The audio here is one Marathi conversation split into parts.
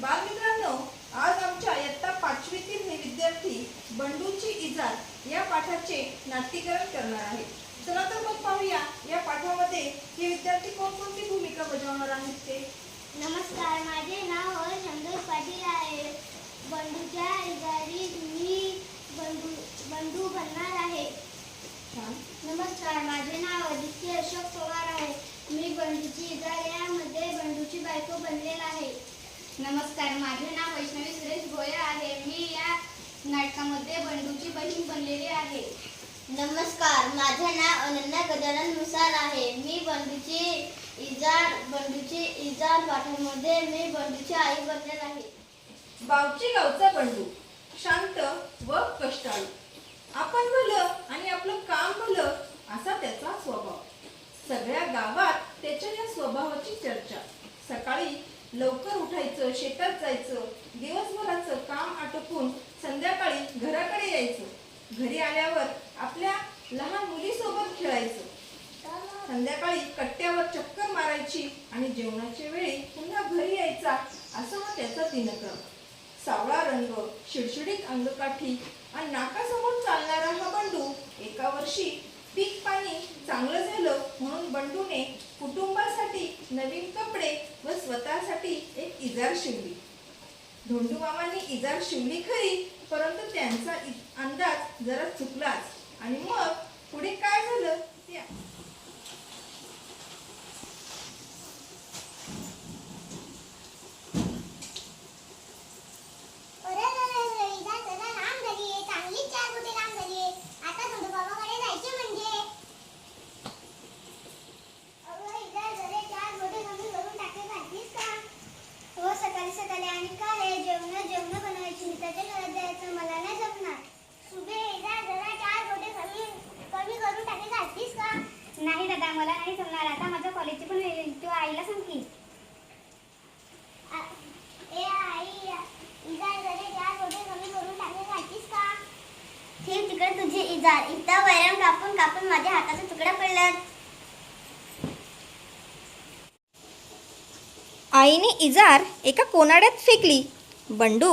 बालमित्रांनो आज आमच्या इयत्ता पाचवीतील हे विद्यार्थी बंडूची इजार या पाठाचे नाट्यकरण करणार आहेत. चला तर मग पाहूया या पाठामध्ये हे विद्यार्थी कोणकोणती भूमिका बजावणार आहेत ते. नमस्कार माझे नाव संतोष पाटील आहे. बंडूच्या इजारी मी बंडू बंडू बनणार आहे. नमस्कार माझे नाव आदित्य अशोक पवार आहे. मी बंडूची इजार यामध्ये बंडूची बायको बनलेला आहे. नमस्कार माझे नाव वैष्णवी सुरेश भोये आहे. मी या नाटकामध्ये बंडूची बहीण बनलेली आहे. नमस्कार माझे नाव अनन्या गजानन मुसार आहे. मी बंडूची इजार बंडूची इजार पाठामध्ये मी बंडूची आई बनलेला आहे. बावची गावचा बंडू शांत व कष्टाळू. आपण भलं आणि आपलं काम भलं असा त्याचा स्वभाव. सगळ्या गावात त्याच्या या स्वभावाची चर्चा. सकाळी लवकर उठायचं शेतात जायचं दिवसभराचं काम आटोपून संध्याकाळी घराकडे यायचं. घरी आल्यावर आपल्या लहान मुलीसोबत खेळायचं. संध्याकाळी कट्ट्यावर चक्कर मारायची आणि जेवणाच्या वेळी पुन्हा घरी यायचा असा हा त्याचा दिनक्रम. सावळा रंग शिडशिडीत अंगकाठी आणि नाकासमोर चालणारा हा बंडू एका वर्षी पीक पाणी चांगलं झालं म्हणून बंडूने कुटुंबासाठी नवीन कपडे व स्वतःसाठी एक इजार शिवली धोंडू मामांनी इजार शिवली खरी परंतु त्यांचा अंदाज जरा चुकलाच. आणि मग पुढे काय झालं? ते अरे अरे अरे इजा चला लांब झाली आहे चांगलीच चार कुठे लांब झाली आहे आता धोंडू बाबाकडे जायचे म्हणजे अगं इजा जरे चार गोटे कमी करून टाके घातलीस का हो सकाळी सकाळी आणि काय आहे जेवण जेवण बनवायची मित्राच्या घरात जायचं मला नाही जमणार सुबे इजा जरा चार गोटे कमी कमी करून टाके घातलीस का नाही दादा मला नाही जमणार. आता माझ्या कॉलेजची पण वेळ येईल. तू आईला सांग की. ए आई इजार जरे चार गोटे कमी करून टाके घालतीस का? ठेव तिकडे तुझी इजार. इथं वैरण कापून कापून माझ्या हाताचा तुकडा पडला आईने इजार एका कोनाड्यात फेकली. बंडू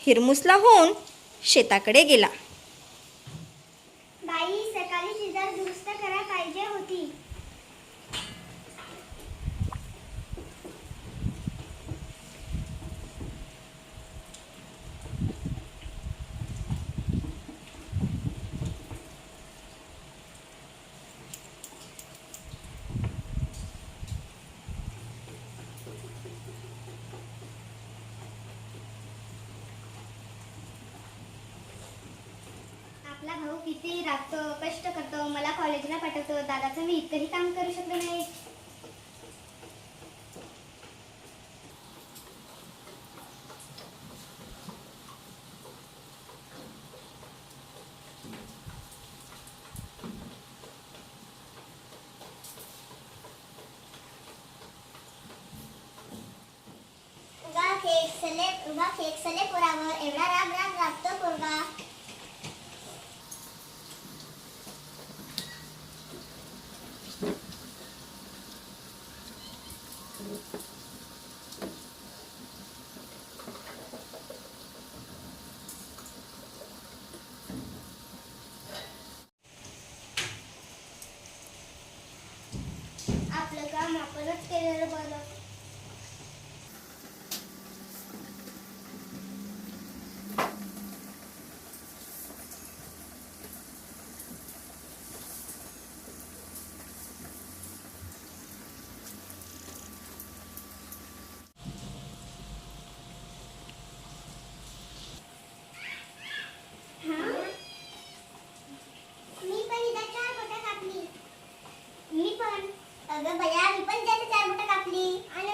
हिरमुसला होऊन शेताकडे गेला बाई सकाळी इजार दुरुस्त करा पाहिजे होती आपला भाऊ किती राबतो कष्ट करतो मला कॉलेजला पाठवतो. दादाचं मी इतकंही काम करू शकलो नाही. उगा खेक सले उगा खेक सले पोरावर एवढा राग राग राबतो पोरगा आपलं काम आपणच केलेलं बरं अगं बया मी पण ज्याची चार बोटं कापली. आणि